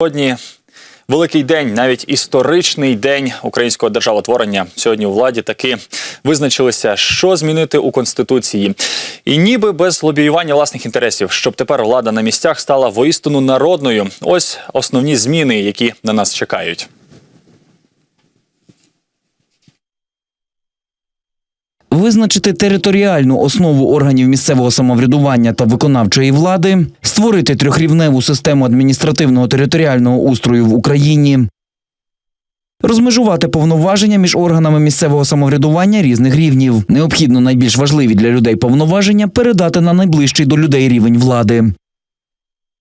Сьогодні великий день, навіть історичний день українського державотворення. Сьогодні у владі таки визначилися, що змінити у конституції, і ніби без лобіювання власних інтересів, щоб тепер влада на місцях стала воістину народною. Ось основні зміни, які на нас чекають. Визначити територіальну основу органів місцевого самоврядування та виконавчої влади, створити трьохрівневу систему адміністративного територіального устрою в Україні, розмежувати повноваження між органами місцевого самоврядування різних рівнів. Необхідно найбільш важливі для людей повноваження передати на найближчий до людей рівень влади.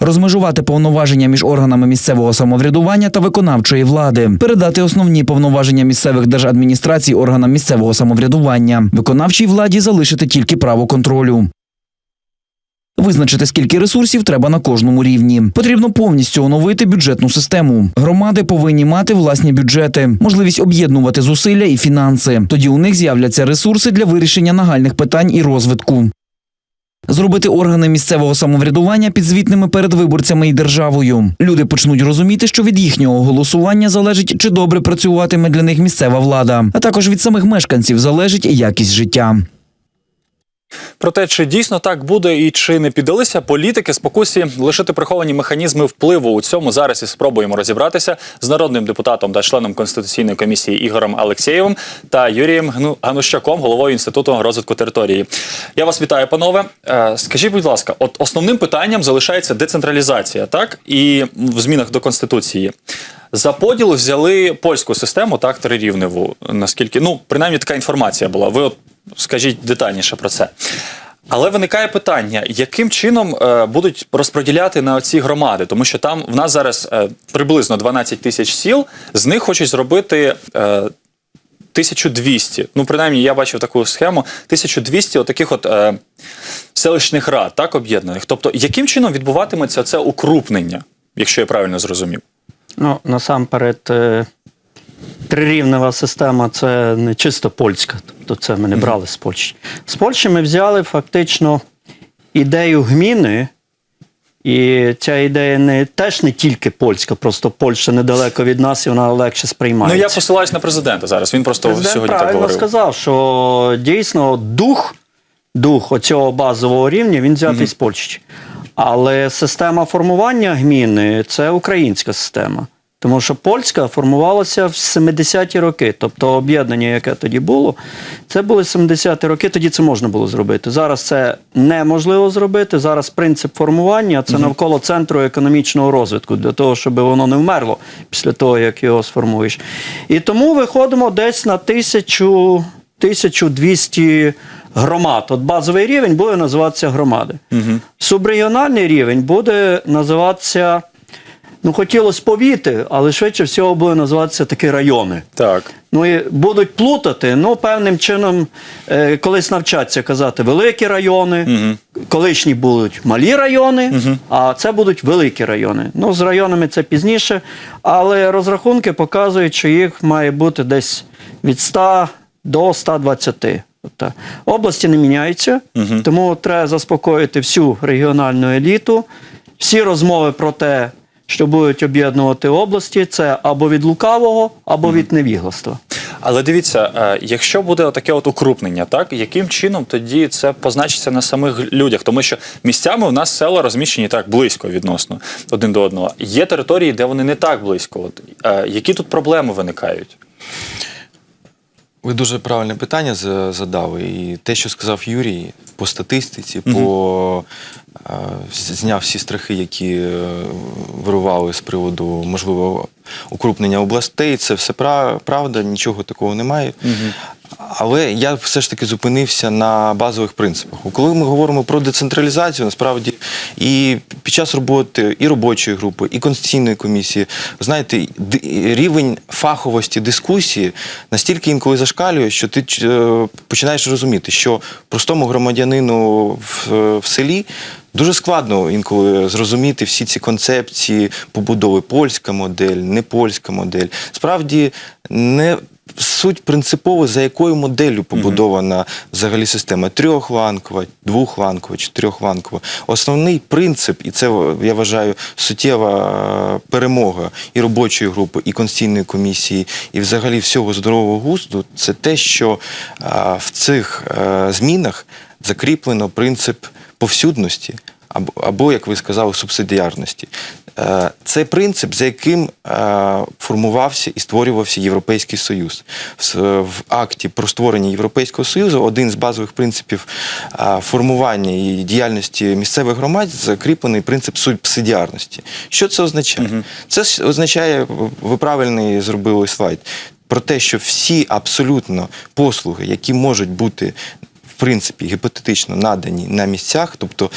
Розмежувати повноваження між органами місцевого самоврядування та виконавчої влади, передати основні повноваження місцевих держадміністрацій органам місцевого самоврядування, виконавчій владі залишити тільки право контролю. Визначити, скільки ресурсів треба на кожному рівні. Потрібно повністю оновити бюджетну систему. Громади повинні мати власні бюджети, можливість об'єднувати зусилля і фінанси. Тоді у них з'являться ресурси для вирішення нагальних питань і розвитку. Зробити органи місцевого самоврядування підзвітними перед виборцями і державою. Люди почнуть розуміти, що від їхнього голосування залежить, чи добре працюватиме для них місцева влада, а також від самих мешканців залежить якість життя. Про те, чи дійсно так буде і чи не піддалися політики спокусі лишити приховані механізми впливу у цьому зараз і спробуємо розібратися з народним депутатом та членом конституційної комісії Ігорем Алексєєвим та Юрієм Ганущаком, головою інституту розвитку території. Я вас вітаю, панове. Е, Скажіть, будь ласка, от основним питанням залишається децентралізація, так і в змінах до конституції. За поділ взяли польську систему, так, трирівневу, наскільки, ну, принаймні така інформація була. Ви от скажіть детальніше про це. Але виникає питання, яким чином е, будуть розподіляти на ці громади, тому що там в нас зараз е, приблизно 12 тисяч сіл, з них хочуть зробити е, 1200. Ну, принаймні, я бачив таку схему: 1200 отаких от е, селищних рад, так, об'єднаних. Тобто, яким чином відбуватиметься це укрупнення, якщо я правильно зрозумів? Ну, насамперед, е, трирівнева система це не чисто польська, тобто це ми не брали з Польщі. З Польщі ми взяли фактично ідею гміни, і ця ідея не теж не тільки польська, просто Польща недалеко від нас і вона легше Ну, я посилаюсь на президента зараз. Він просто Президент сьогодні так правильно говорив. сказав, що дійсно дух, дух оцього базового рівня він взятий з Польщі. Але система формування гміни це українська система. Тому що польська формувалася в 70-ті роки. Тобто об'єднання, яке тоді було, це були 70-ті роки, тоді це можна було зробити. Зараз це неможливо зробити. Зараз принцип формування це навколо центру економічного розвитку, для того, щоб воно не вмерло після того, як його сформуєш. І тому виходимо десь на тисячу, 1200 громад. От базовий рівень буде називатися громади. Субрегіональний рівень буде називатися. Ну, хотілося повіти, але швидше всього буде називатися такі райони. Так. Ну і будуть плутати, ну, певним чином, е, колись навчаться казати великі райони, колишні будуть малі райони, а це будуть великі райони. Ну, з районами це пізніше, але розрахунки показують, що їх має бути десь від 100 до 120. Тобто, області не міняються, тому треба заспокоїти всю регіональну еліту. Всі розмови про те, що будуть об'єднувати області, це або від лукавого, або від невігластва. Але дивіться, е, якщо буде таке от укрупнення, так яким чином тоді це позначиться на самих людях? Тому що місцями у нас села розміщені так близько відносно один до одного. Є території, де вони не так близько. От е, які тут проблеми виникають? Ви дуже правильне питання за- задали. І те, що сказав Юрій, по статистиці, по е, зняв всі страхи, які е, вирували з приводу можливого укрупнення областей. Це все правда, нічого такого немає. Але я все ж таки зупинився на базових принципах. Коли ми говоримо про децентралізацію, насправді і під час роботи і робочої групи, і конституційної комісії, знаєте, рівень фаховості дискусії настільки інколи зашкалює, що ти е, починаєш розуміти, що простому громадянину в, в селі. Дуже складно інколи зрозуміти всі ці концепції побудови польська модель, не польська модель. Справді не суть принципово, за якою моделлю побудована взагалі система трьохланкова, двохланкова, чотирьохланкова. Основний принцип, і це я вважаю суттєва перемога і робочої групи, і конституційної комісії, і взагалі всього здорового густу, це те, що е, в цих е, змінах закріплено принцип повсюдності. Або, або, як ви сказали, субсидіарності. Е, Це принцип, за яким е, формувався і створювався Європейський Союз. В, акті про створення Європейського Союзу один з базових принципів е, формування і діяльності місцевих громад закріплений принцип субсидіарності. Що це означає? Це означає, ви правильний зробили слайд, про те, що всі абсолютно послуги, які можуть бути принципі гіпотетично надані на місцях, тобто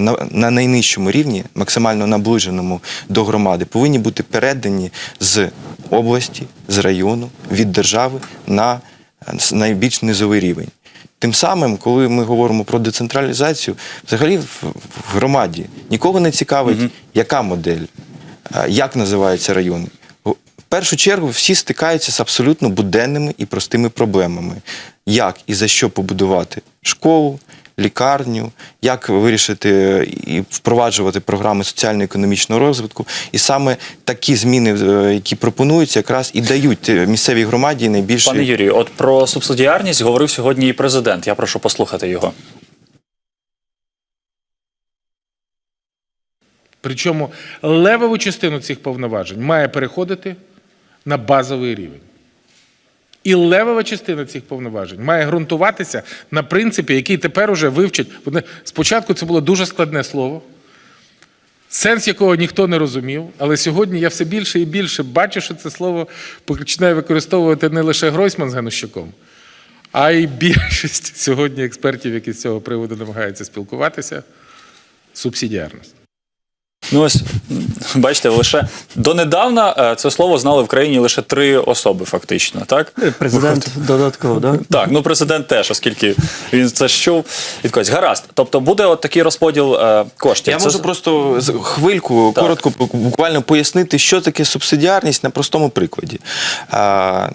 на, на найнижчому рівні, максимально наближеному до громади, повинні бути передані з області, з району, від держави на найбільш низовий рівень. Тим самим, коли ми говоримо про децентралізацію, взагалі в громаді нікого не цікавить, яка модель, як називаються райони. Першу чергу всі стикаються з абсолютно буденними і простими проблемами. Як і за що побудувати школу, лікарню, як вирішити і впроваджувати програми соціально-економічного розвитку. І саме такі зміни, е, які пропонуються, якраз і дають е, місцевій громаді найбільше. Пане Юрію, от про субсидіарність говорив сьогодні і президент. Я прошу послухати його. Причому левову частину цих повноважень має переходити на базовий рівень. І левова частина цих повноважень має ґрунтуватися на принципі, який тепер уже вивчать. Вони- Спочатку це було дуже складне слово, сенс якого ніхто не розумів, але сьогодні я все більше і більше бачу, що це слово починає використовувати не лише Гройсман з Ганущаком, а й більшість сьогодні експертів, які з цього приводу намагаються спілкуватися. Субсидіарність. Ну ось бачите, лише донедавна е, це слово знали в країні лише три особи, фактично, так? Президент додатково, да? Так, ну президент теж, оскільки він це чув від когось. Гаразд. Тобто буде от такий розподіл е, коштів. Я Це можу просто з- хвильку Так. коротко бу- буквально пояснити, що таке субсидіарність на простому прикладі.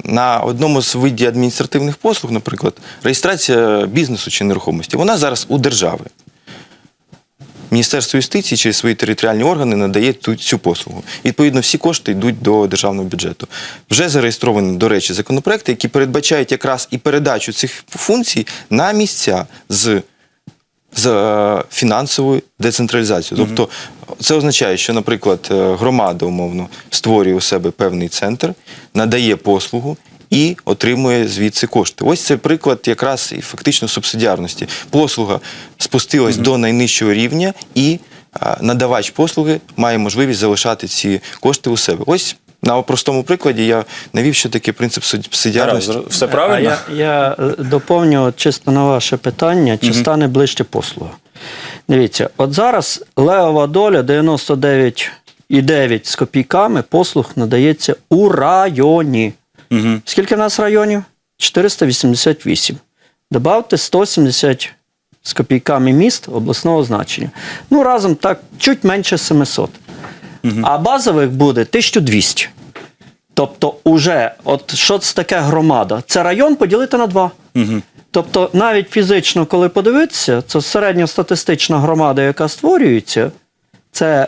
На одному з видів адміністративних послуг, наприклад, реєстрація бізнесу чи нерухомості, вона зараз у держави. Міністерство юстиції через свої територіальні органи надає ту, цю послугу. Відповідно, всі кошти йдуть до державного бюджету. Вже зареєстровані, до речі, законопроекти, які передбачають якраз і передачу цих функцій на місця з з е, фінансовою децентралізацією. Тобто це означає, що, наприклад, е, громада умовно створює у себе певний центр, надає послугу. І отримує звідси кошти. Ось це приклад якраз і фактично субсидіарності. Послуга спустилась до найнижчого рівня, і надавач послуги має можливість залишати ці кошти у себе. Ось на простому прикладі я навів, що таке принцип субсидіарності. все правильно? А я, я доповню чисто на ваше питання, чи стане ближче послуга. Дивіться, от зараз левова доля 99,9 з копійками послуг надається у районі. Угу. Скільки в нас районів? 488. Добавте 170 з копійками міст обласного значення. Ну, разом так, чуть менше 700. А базових буде 1200. Тобто, уже, от що це таке громада? Це район поділити на два. Угу. Тобто, навіть фізично, коли подивитися, це середньостатистична громада, яка створюється, це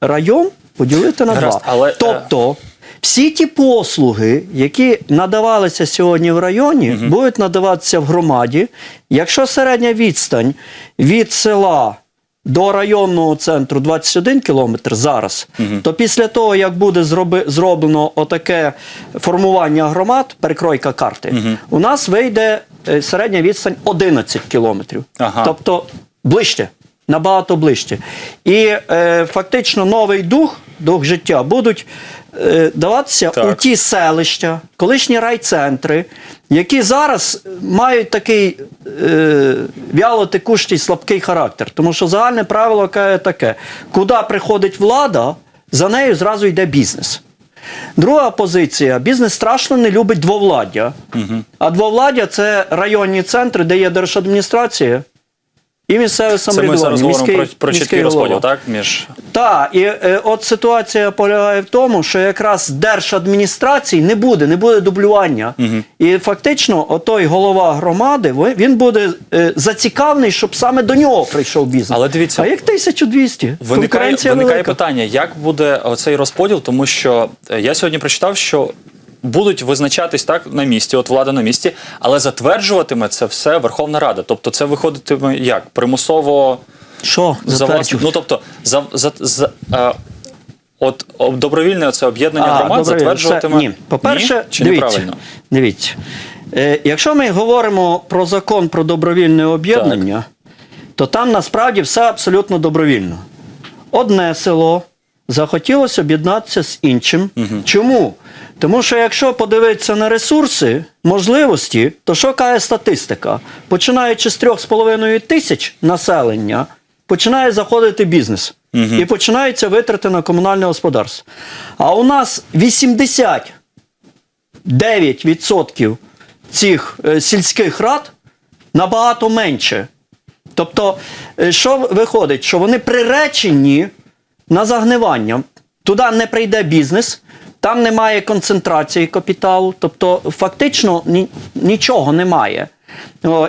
район поділити на Гаразд, два. але, е, тобто, всі ті послуги, які надавалися сьогодні в районі, будуть надаватися в громаді. Якщо середня відстань від села до районного центру 21 кілометр зараз, то після того, як буде зроби, зроблено отаке формування громад, перекройка карти, у нас вийде е, середня відстань 11 кілометрів. Ага. Тобто ближче, набагато ближче. І е, фактично новий дух, дух життя будуть даватися Так. у ті селища, колишні райцентри, які зараз мають такий е, вялотекущий слабкий характер. Тому що загальне правило каже таке: куди приходить влада, за нею зразу йде бізнес. Друга позиція: бізнес страшно не любить двовладдя. А двовладдя це районні центри, де є держадміністрація і місцеве Це ми самоврядування. зараз говоримо про, про чіткий голова. розподіл, так? Між Так, і е, от ситуація полягає в тому, що якраз держадміністрації не буде, не буде дублювання. І фактично, отой голова громади, він буде е, зацікавлений, щоб саме до нього прийшов бізнес. Але дивіться, а як 1200? Виникає, виникає велика. питання, як буде оцей розподіл, тому що е, я сьогодні прочитав, що будуть визначатись так на місці, от влада на місці, але затверджуватиме це все Верховна Рада. Тобто це виходитиме як? Примусово Що за затверджувати? Ну тобто, за, за, за е, от добровільне це об'єднання А, громад затверджуватиме. це- Ні, по-перше, Ні? чи дивіться, неправильно? дивіться. Е, якщо ми говоримо про закон про добровільне об'єднання, то там насправді все абсолютно добровільно. Одне село захотілося об'єднатися з іншим. Чому? Тому що якщо подивитися на ресурси, можливості, то що каже статистика? Починаючи з 3,5 тисяч населення, починає заходити бізнес. І починаються витрати на комунальне господарство. А у нас 80 9% цих е, сільських рад набагато менше. Тобто, е, що виходить, що вони приречені на загнивання. Туди не прийде бізнес, там немає концентрації капіталу, тобто фактично ні, нічого немає.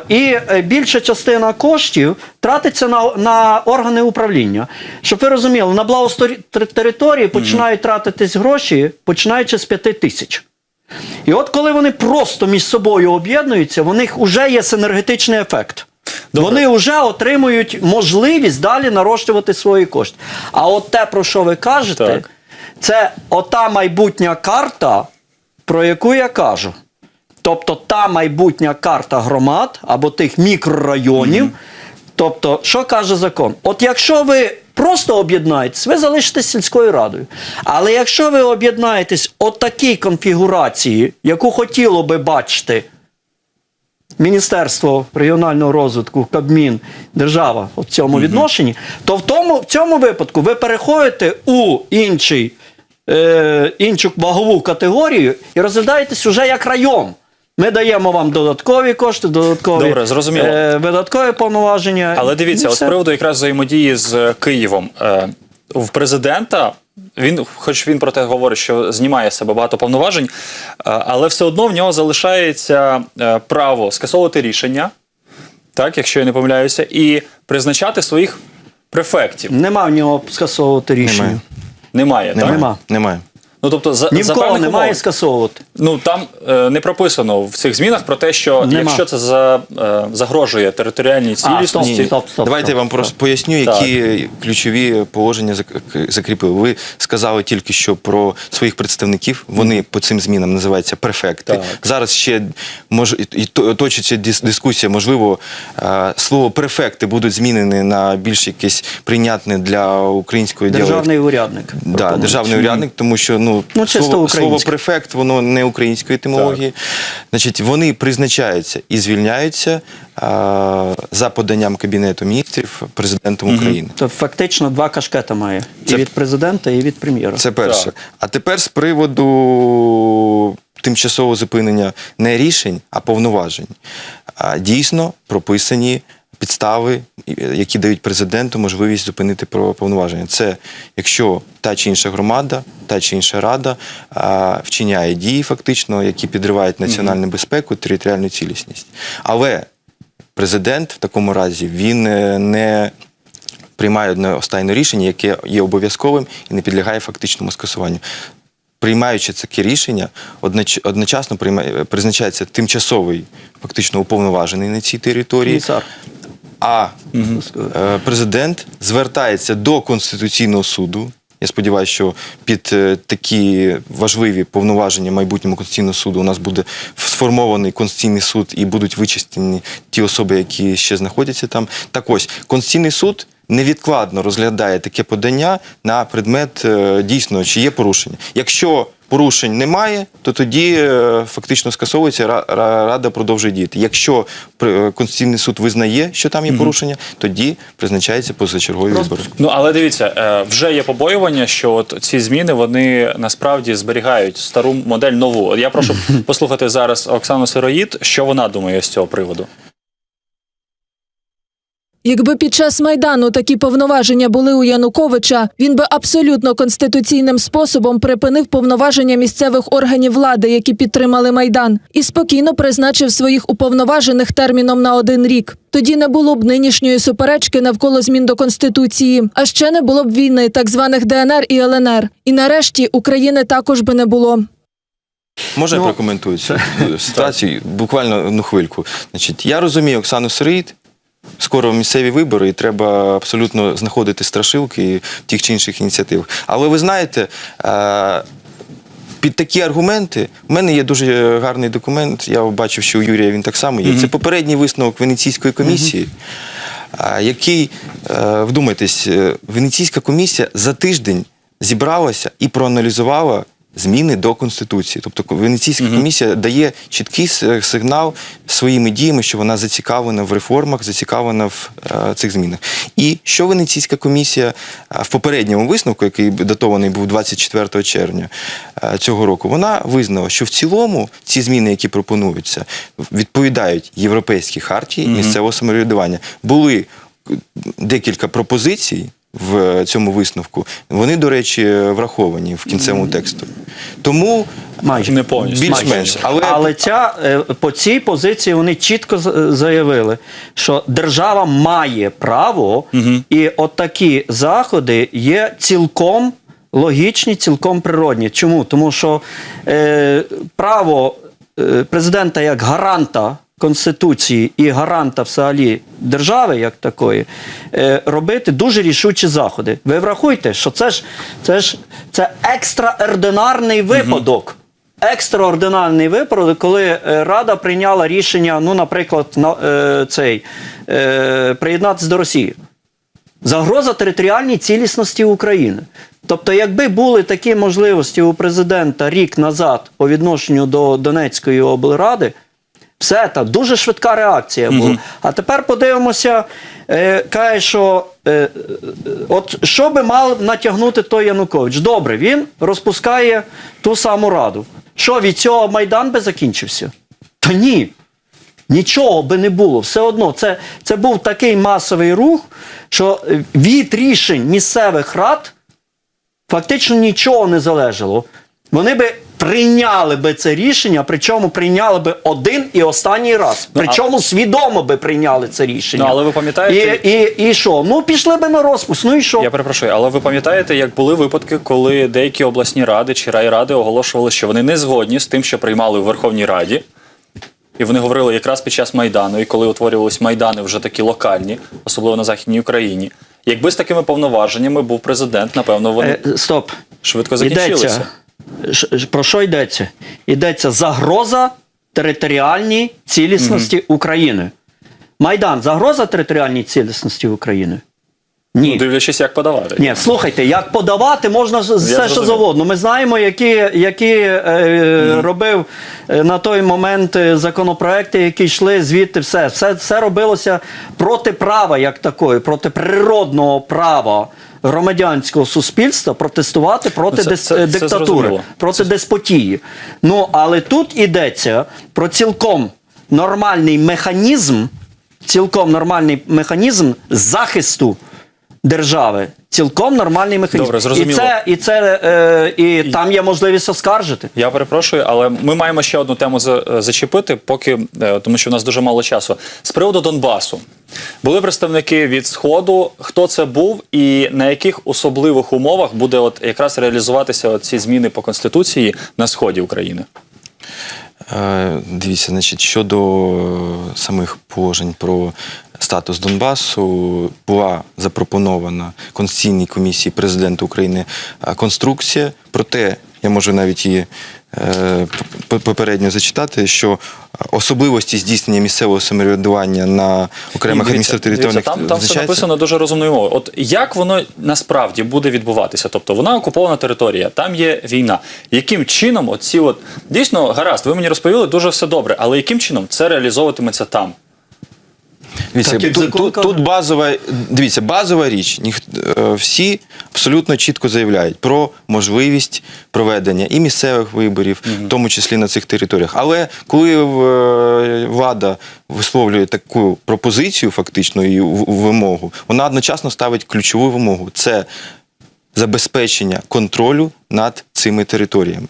І е, більша частина коштів тратиться на, на органи управління. Щоб ви розуміли, на благоустрій території починають тратитись гроші, починаючи з 5 тисяч. І от коли вони просто між собою об'єднуються, в них вже є синергетичний ефект. Добре. Вони вже отримують можливість далі нарощувати свої кошти. А от те, про що ви кажете, Так. Це ота майбутня карта, про яку я кажу. Тобто та майбутня карта громад або тих мікрорайонів. Тобто, що каже закон? От якщо ви просто об'єднаєтесь, ви залишитесь сільською радою. Але якщо ви об'єднаєтесь от такій конфігурації, яку хотіло би бачити Міністерство регіонального розвитку, Кабмін, держава в цьому відношенні, то в, тому, в цьому випадку ви переходите у інший, е, іншу вагову категорію і розглядаєтесь уже як район. Ми даємо вам додаткові кошти, додаткові Добре, зрозуміло. е, видаткові повноваження. Але дивіться, от з приводу якраз взаємодії з Києвом. Е, в президента, він, хоч він про те говорить, що знімає з себе багато повноважень, е, але все одно в нього залишається е, право скасовувати рішення, так, якщо я не помиляюся, і призначати своїх префектів. Нема в нього скасовувати рішення. Немає. Немає, так? Немає. Нема. Немає. Ну тобто за, Ні в за кого певних немає умов. скасовувати. Ну там е, не прописано в цих змінах про те, що Нема. якщо це за, е, загрожує територіальній А, стоп, цілісності, стоп, стоп. Давайте я стоп, вам стоп. просто поясню, Так. які ключові положення зак- закріпили. Ви сказали тільки що про своїх представників. Вони по цим змінам називаються префекти. Так. Зараз ще мож і- і то- точиться дис- дискусія. Можливо, е, слово префекти будуть змінені на більш якесь прийнятне для української Державний урядник. Да, пропонують. державний урядник, тому що ну, Ну, чисто слово, слово префект, воно не української етимології. Значить, вони призначаються і звільняються а, за поданням Кабінету міністрів президентом України. Це фактично два кашкета має. Це- І від президента, і від прем'єра. Це перше. Так. А тепер з приводу тимчасового зупинення не рішень, а повноважень. А, Дійсно прописані підстави, які дають президенту можливість зупинити повноваження. Це якщо та чи інша громада, та чи інша рада а, вчиняє дії, фактично, які підривають національну безпеку, територіальну цілісність. Але президент в такому разі він е, не приймає одне останнє рішення, яке є обов'язковим і не підлягає фактичному скасуванню. Приймаючи таке рішення, одночасно приймає, призначається тимчасовий, фактично уповноважений на цій території, Комісар. А е, президент звертається до Конституційного суду. Я сподіваюся, що під е, такі важливі повноваження майбутнього Конституційного суду у нас буде сформований Конституційний суд і будуть вичистені ті особи, які ще знаходяться там. Так ось, Конституційний суд невідкладно розглядає таке подання на предмет е, дійсно, чи є порушення. Якщо порушень немає, то тоді е, фактично скасовується ра- ра- рада продовжує діяти. Якщо е, Конституційний суд визнає, що там є порушення, тоді призначається позачергові вибори. Ну але дивіться, е, вже є побоювання, що от ці зміни вони насправді зберігають стару модель нову. Я прошу послухати зараз Оксану Сироїд, що вона думає з цього приводу. Якби під час майдану такі повноваження були у Януковича, він би абсолютно конституційним способом припинив повноваження місцевих органів влади, які підтримали майдан, і спокійно призначив своїх уповноважених терміном на один рік. Тоді не було б нинішньої суперечки навколо змін до конституції, а ще не було б війни, так званих ДНР і ЛНР. І нарешті України також би не було. Можна Ну, я прокоментую цю ситуацію? Буквально одну хвильку. Значить, я розумію Оксану Сироїд. Скоро місцеві вибори, і треба абсолютно знаходити страшилки тих чи інших ініціативах. Але ви знаєте, е, під такі аргументи в мене є дуже гарний документ. Я бачив, що у Юрія він так само є. Це попередній висновок Венеційської комісії, який, е, вдумайтесь, е, Венеційська комісія за тиждень зібралася і проаналізувала зміни до Конституції. Тобто Венеційська комісія дає чіткий сигнал своїми діями, що вона зацікавлена в реформах, зацікавлена в е, цих змінах. І що Венеційська комісія е, в попередньому висновку, який датований був 24 червня е, цього року, вона визнала, що в цілому ці зміни, які пропонуються, відповідають європейській хартії місцевого самоврядування. Були декілька пропозицій в цьому висновку. Вони, до речі, враховані в кінцевому тексту. Тому Майже. Не повністю. більш-менш. Але, Але, ця, е, по цій позиції вони чітко заявили, що держава має право, і от заходи є цілком логічні, цілком природні. Чому? Тому що е, право е, президента як гаранта. Конституції і гаранта взагалі держави, як такої, е, робити дуже рішучі заходи. Ви врахуйте, що це ж це ж це екстраординарний випадок. Екстраординарний випадок, коли е, Рада прийняла рішення, ну, наприклад, на е, цей е, приєднатися до Росії. Загроза територіальній цілісності України. Тобто, якби були такі можливості у президента рік назад по відношенню до Донецької облради, все так, дуже швидка реакція була. А тепер подивимося, е, каже, що е, от що би мав натягнути той Янукович? Добре, він розпускає ту саму раду. Що від цього Майдан би закінчився? Та ні. Нічого би не було. Все одно, це, це був такий масовий рух, що від рішень місцевих рад фактично нічого не залежало. Вони би прийняли би це рішення, причому прийняли би один і останній раз. Ну, Причому свідомо би прийняли це рішення. Ну, але ви пам'ятаєте- І, і, і що? Ну, пішли би на розпуск. Ну і що? Я перепрошую, але ви пам'ятаєте, як були випадки, коли деякі обласні ради чи райради оголошували, що вони не згодні з тим, що приймали у Верховній Раді. І вони говорили якраз під час Майдану, і коли утворювались майдани вже такі локальні, особливо на Західній Україні. Якби з такими повноваженнями був президент, напевно, вони Е, стоп. швидко закінчилися. Йдеться. Про що йдеться? Йдеться загроза територіальній цілісності України. Майдан загроза територіальній цілісності України? Ні. Ну, дивлячись, як подавати. Ні, слухайте, як подавати можна все, що завгодно. Ми знаємо, які, які е, робив е, на той момент е, законопроекти, які йшли звідти. Все. все, все робилося проти права, як такої, проти природного права громадянського суспільства протестувати проти це- дис- це- це диктатури, зрозуміло. проти деспотії. Ну, але тут йдеться про цілком нормальний механізм, цілком нормальний механізм захисту держави. Цілком нормальний механізм. Добре, зрозуміло. І це, і це е, і там є можливість оскаржити. Я перепрошую, але ми маємо ще одну тему за- е, зачепити, поки е, тому, що в нас дуже мало часу. З приводу Донбасу були представники від сходу. Хто це був і на яких особливих умовах буде от якраз реалізуватися ці зміни по конституції на сході України? Е, Дивіться, значить, щодо е, самих положень про статус Донбасу, була запропонована Конституційній комісії президента України е, конструкція. Проте я можу навіть її попередньо зачитати, що особливості здійснення місцевого самоврядування на окремих адміністративних там, там все написано дуже розумною мовою. От як воно насправді буде відбуватися? Тобто вона окупована територія, там є війна. Яким чином оці от дійсно гаразд, ви мені розповіли дуже все добре, але яким чином це реалізовуватиметься там? Дивіться, Так, тут, тут, тут базова, дивіться, базова річ. Ніх, е, всі абсолютно чітко заявляють про можливість проведення і місцевих виборів, в тому числі на цих територіях. Але коли е, влада висловлює таку пропозицію, фактично і вимогу, вона одночасно ставить ключову вимогу це забезпечення контролю над цими територіями.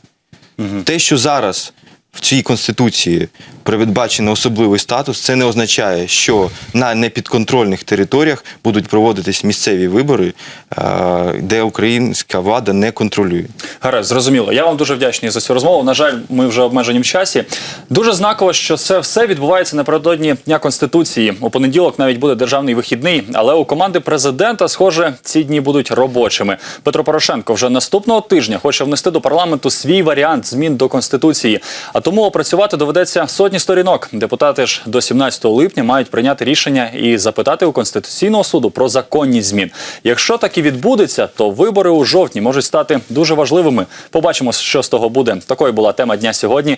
Те, що зараз в цій конституції передбачено особливий статус, це не означає, що на непідконтрольних територіях будуть проводитись місцеві вибори, е, де українська влада не контролює. Гаразд, зрозуміло. Я вам дуже вдячний за цю розмову. На жаль, ми вже обмежені в часі. Дуже знаково, що це все відбувається напередодні Дня Конституції. У понеділок навіть буде державний вихідний, але у команди президента, схоже, ці дні будуть робочими. Петро Порошенко вже наступного тижня хоче внести до парламенту свій варіант змін до конституції. А тому опрацювати доведеться сотні сторінок. Депутати ж до 17 липня мають прийняти рішення і запитати у конституційного суду про законність змін. Якщо так і відбудеться, то вибори у жовтні можуть стати дуже важливими. Побачимо, що з того буде. Такою була тема дня сьогодні.